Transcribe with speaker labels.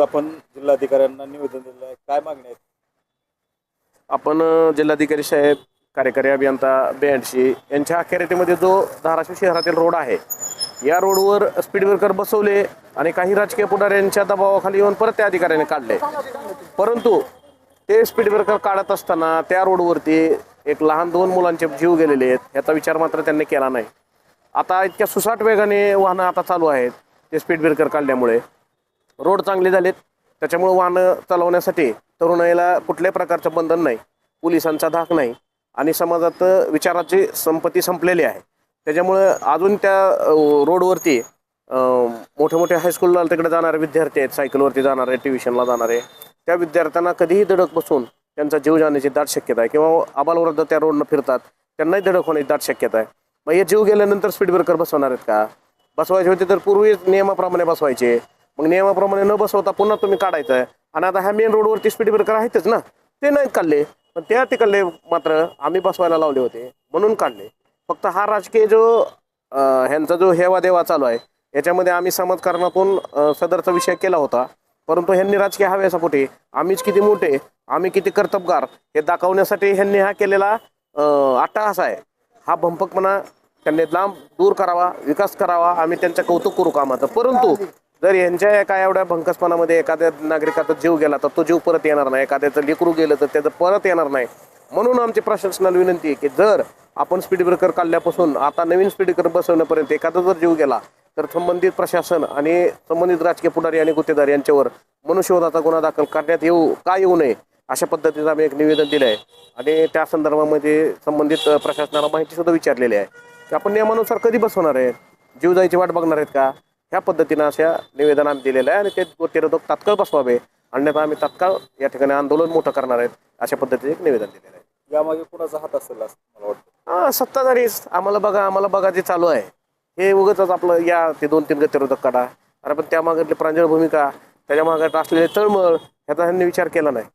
Speaker 1: आपण जिल्हाधिकाऱ्यांना निवेदन दिलेलं आहे. काय मागणी आहेत
Speaker 2: आपण जिल्हाधिकारी साहेब कार्यकारी अभियंता बेंडशी यांच्या अखेरीमध्ये जो धाराशिव शहरातील रोड आहे या रोडवर स्पीड ब्रेकर बसवले आणि काही राजकीय पुढाऱ्यांच्या दबावाखाली येऊन परत त्या अधिकाऱ्याने काढले. परंतु ते स्पीड ब्रेकर काढत असताना त्या रोडवरती एक लहान दोन मुलांचे जीव गेलेले आहेत याचा विचार मात्र त्यांनी केला नाही. आता इतक्या सुसाट वेगाने वाहनं आता चालू आहेत ते स्पीड ब्रेकर काढल्यामुळे. रोड चांगले झालेत. त्याच्यामुळे वाहनं चालवण्यासाठी तरुणाईला कुठल्याही प्रकारचं बंधन नाही पोलिसांचा धाक नाही आणि समाजात विचाराची संपत्ती संपलेली आहे. त्याच्यामुळं अजून त्या रोडवरती मोठे मोठे हायस्कूलला तिकडे जाणारे विद्यार्थी आहेत सायकलवरती जाणारे ट्युशनला जाणारे. त्या विद्यार्थ्यांना कधीही धडक बसून त्यांचा जीव जाण्याची दाट शक्यता आहे किंवा आबालवृद्ध त्या रोडनं फिरतात त्यांनाही धडक होण्याची दाट शक्यता आहे. मग हे जीव गेल्यानंतर स्पीड ब्रेकर बसवणार आहेत का? बसवायचे होते तर पूर्वी नियमाप्रमाणे बसवायचे. मग नियमाप्रमाणे न बसवता पुन्हा तुम्ही काढायचं आहे. आणि आता ह्या मेन रोडवरती स्पीड ब्रेकर आहेतच ना? ते नाहीत काढले. पण त्या तिकडले मात्र आम्ही बसवायला लावले होते. म्हणून काढले. फक्त हा राजकीय जो ह्यांचा जो हेवा देवा चालू आहे याच्यामध्ये आम्ही समाजकारणातून सदरचा विषय केला होता. परंतु ह्यांनी राजकीय हव्यासापोटी आम्हीच किती मोठे आम्ही किती कर्तबगार हे दाखवण्यासाठी ह्यांनी हा केलेला अं, अट्टहास आहे. हा भंपकपणा त्यांनी लांब दूर करावा विकास करावा आम्ही त्यांचं कौतुक करू कामाचं. परंतु जर यांच्या एका एवढ्या भंकसपणामध्ये एखाद्या नागरिकाचा जीव गेला तर तो जीव परत येणार नाही. एखाद्याचं लेकरू गेलं तर त्याचं परत येणार नाही. म्हणून आमची प्रशासनाला विनंती आहे की जर आपण स्पीड ब्रेकर काढल्यापासून आता नवीन स्पीड ब्रेकर बसवण्यापर्यंत एखादा जर जीव गेला तर संबंधित प्रशासन आणि संबंधित राजकीय पुढारी आणि गुत्तेदार यांच्यावर मनुष्यवधाचा गुन्हा दाखल करण्यात येऊ का येऊ नये अशा पद्धतीचं आम्ही एक निवेदन दिलं आहे. आणि त्या संदर्भामध्ये संबंधित प्रशासनाला माहितीसुद्धा विचारलेली आहे. की आपण नियमानुसार कधी बसवणार आहे? जीव जायची वाट बघणार आहेत का? ह्या पद्धतीनं अशा निवेदन आम्ही दिलेलं आहे आणि ते गोष्टीरोधक तात्काळ बसवावे. अन्यथा आम्ही तात्काळ या ठिकाणी आंदोलन मोठं करणार आहेत अशा पद्धतीने एक निवेदन दिलेलं आहे.
Speaker 1: यामागे कुणाचा हात असेल असं मला वाटतं?
Speaker 2: हा सत्ताधारीच. आम्हाला बघा आम्हाला बघा जे चालू आहे. हे उगच आपलं या ते दोन तीन गतिरोधक काढा. अरे पण त्या मागतली प्रांजळ भूमिका त्याच्या मागत असलेले तळमळ ह्याचा ह्यांनी विचार केला नाही.